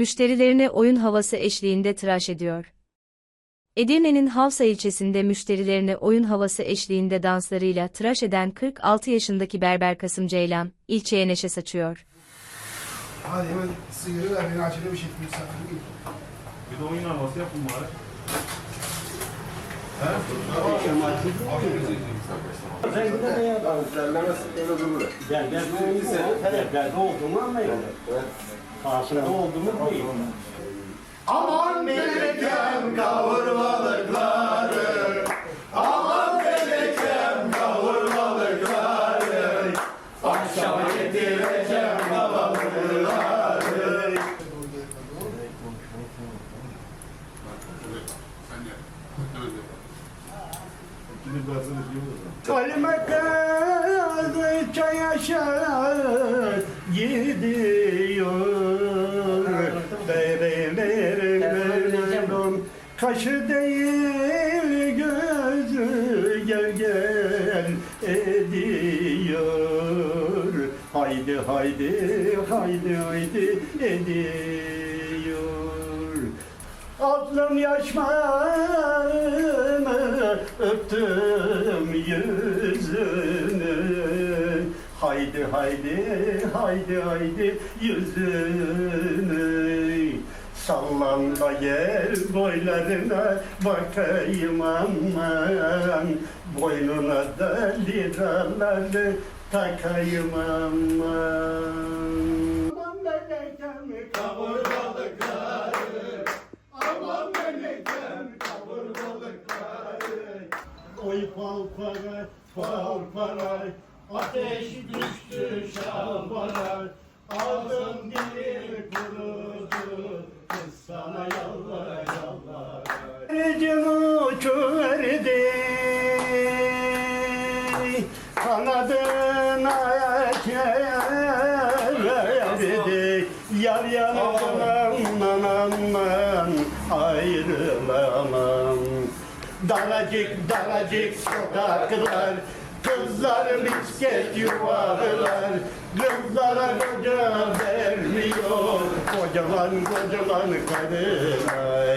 müşterilerini oyun havası eşliğinde tıraş ediyor. Edirne'nin Havsa ilçesinde müşterilerini oyun havası eşliğinde danslarıyla tıraş eden 46 yaşındaki berber Kasım Ceylan, ilçeye neşe saçıyor. Hadi hemen sigara ver beni acele bir şey. Bir de oyun havası yapın bari. Gel gel talep ne olduğumu anlayalım. Karşında olduğumu değil. Aman melekem kavurmalıkları Aman melekem kavurmalıkları Akşama getireceğim kavurmalıkları Şimdi bazı bir olur. Kalmadıkça yaşar gidiyor. Bere bere bere Kaşı değil gözü gel gel ediyor. Haydi haydi haydi haydi ediyor. Aklım yaşmamı öptüm yüzünü. Haydi haydi haydi haydi yüzünü. Sallan da gel boylarına bakayım aman. Boynuna da liraları takayım aman. Aman melekem kavurmalıkları Aman melekem kavurmalıkları Oy fal para, fal para Ateş düştü şambara Ağzım dilim kurudu. Kız sana yalvar yalvar. Ecim uçuverdi Kanadına çevirdi Yar aman aman ayrılamam Daracık daracık sokaklar Kızlar. Misket yuvalar Kızlara koca vermiyor. Kocaman kocaman karılar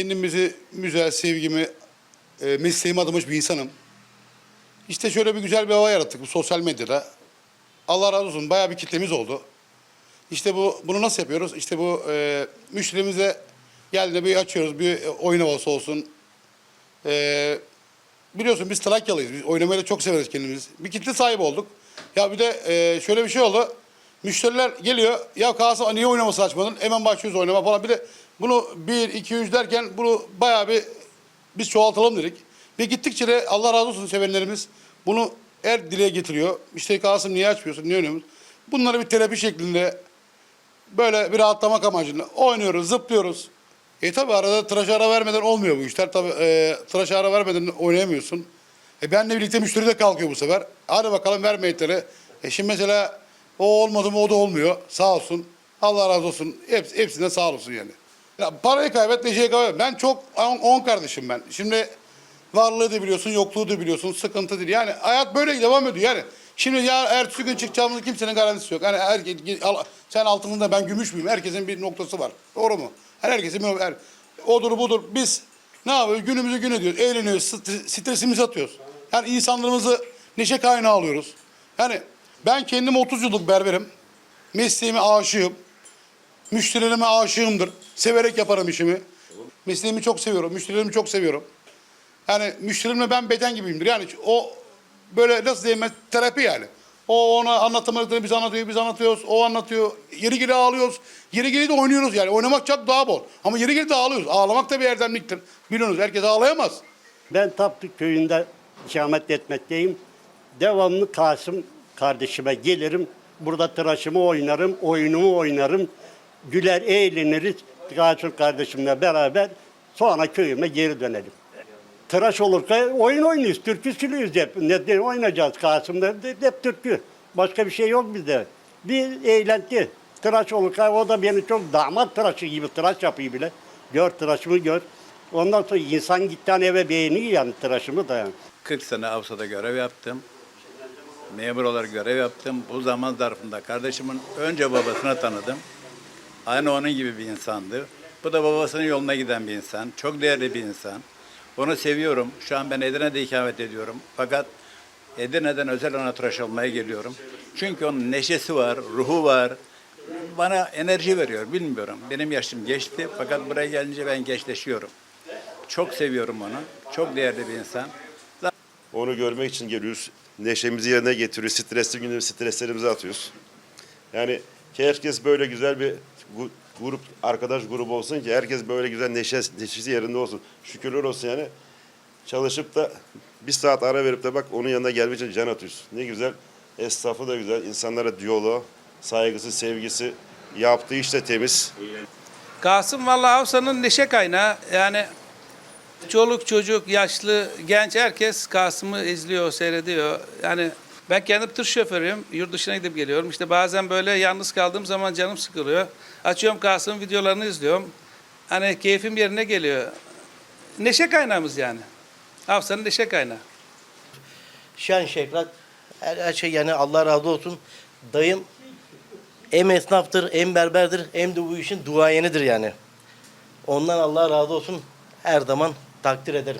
kendimizi güzel, sevgimi, e, mesleğime adamış bir insanım. İşte şöyle bir güzel bir hava yarattık bu sosyal medyada. Allah razı olsun bayağı bir kitlemiz oldu. İşte bu bunu nasıl yapıyoruz? İşte bu e, müşterimize geldi bir açıyoruz bir oyun havası olsun. E, biliyorsun biz Trakyalıyız. Biz oynamayı da çok severiz kendimiz. Bir kitle sahibi olduk. Ya bir de e, şöyle bir şey oldu. Müşteriler geliyor. Ya Kasım niye oynaması açmadın? Hemen başlıyoruz oynama falan. Bir de bunu bir, iki, üç derken bunu bayağı bir biz çoğaltalım dedik. Ve gittikçe de Allah razı olsun sevenlerimiz bunu her dile getiriyor. İşte Kasım niye açmıyorsun, niye oynuyorsun? Bunları bir terapi şeklinde böyle bir rahatlamak amacıyla oynuyoruz, zıplıyoruz. E tabi arada tıraş ara vermeden olmuyor bu işler. Tabi e, tıraş ara vermeden oynayamıyorsun. E benle birlikte müşteri de kalkıyor bu sefer. Hadi bakalım ver meyitleri. E şimdi mesela o olmadı mı o da olmuyor. Sağ olsun. Allah razı olsun. Hepsi, hepsine sağ olsun yani. Ya parayı kaybet, neşeyi kaybet. Ben çok on, on kardeşim ben. Şimdi varlığı da biliyorsun, yokluğu da biliyorsun. Sıkıntı değil. Yani hayat böyle devam ediyor. Yani şimdi ya ertesi gün çıkacağımızın kimsenin garantisi yok. Yani herkes, al- sen altınında ben gümüş müyüm? Herkesin bir noktası var. Doğru mu? Her herkesin bir her, odur budur. Biz ne yapıyoruz? Günümüzü gün ediyoruz. Eğleniyoruz. stre- Stresimizi atıyoruz. Yani insanlarımızı neşe kaynağı alıyoruz. Yani ben kendim 30 yıllık berberim. Mesleğime aşığım. Müşterilerime aşığımdır. Severek yaparım işimi. Mesleğimi çok seviyorum. Müşterilerimi çok seviyorum. Yani müşterimle ben beden gibiyimdir. Yani o böyle nasıl diyeyim terapi yani. O ona anlatamadıklarını biz anlatıyor, biz anlatıyoruz. O anlatıyor. Yeri geri ağlıyoruz. Yeri geri de oynuyoruz yani. Oynamak çok daha bol. Ama yeri geri de ağlıyoruz. Ağlamak da bir erdemliktir. Biliyorsunuz herkes ağlayamaz. Ben Tapduk köyünde ikamet etmekteyim. Devamlı Kasım kardeşime gelirim. Burada tıraşımı oynarım, oyunumu oynarım. Güler eğleniriz Kasım kardeşimle beraber. Sonra köyüme geri dönelim. Tıraş olurken oyun oynuyoruz, türkü söylüyoruz hep. Ne, ne oynayacağız Kasım'da? Hep, türkü. Başka bir şey yok bizde. Bir eğlenti. Tıraş olurken o da beni çok damat tıraşı gibi tıraş yapıyor bile. Gör tıraşımı gör. Ondan sonra insan gittiğin eve beğeniyor yani tıraşımı da yani. 40 sene Avsa'da görev yaptım. Memur olarak görev yaptım. Bu zaman zarfında kardeşimin önce babasını tanıdım. Aynı onun gibi bir insandı. Bu da babasının yoluna giden bir insan. Çok değerli bir insan. Onu seviyorum. Şu an ben Edirne'de ikamet ediyorum. Fakat Edirne'den özel ona tıraş olmaya geliyorum. Çünkü onun neşesi var, ruhu var. Bana enerji veriyor. Bilmiyorum. Benim yaşım geçti. Fakat buraya gelince ben gençleşiyorum. Çok seviyorum onu. Çok değerli bir insan. Onu görmek için geliyoruz. Neşemizi yerine getiriyoruz. Stresli günleri streslerimizi atıyoruz. Yani herkes böyle güzel bir grup, arkadaş grubu olsun ki herkes böyle güzel neşe, neşesi yerinde olsun. Şükürler olsun yani. Çalışıp da bir saat ara verip de bak onun yanına gelmek için can atıyoruz. Ne güzel. Esnafı da güzel. insanlara diyaloğu, saygısı, sevgisi, yaptığı iş de temiz. Kasım vallahi Avsa'nın neşe kaynağı. Yani çoluk çocuk, yaşlı, genç herkes Kasım'ı izliyor, seyrediyor. Yani ben kendim tır şoförüyüm. Yurt dışına gidip geliyorum. İşte bazen böyle yalnız kaldığım zaman canım sıkılıyor. Açıyorum Kasım'ın videolarını izliyorum. Hani keyfim yerine geliyor. Neşe kaynağımız yani. Avsa'nın neşe kaynağı. şen şekrat her, her şey yani Allah razı olsun. Dayım hem esnaftır, hem berberdir, hem de bu işin duayenidir yani. Ondan Allah razı olsun. Her zaman takdir ederim.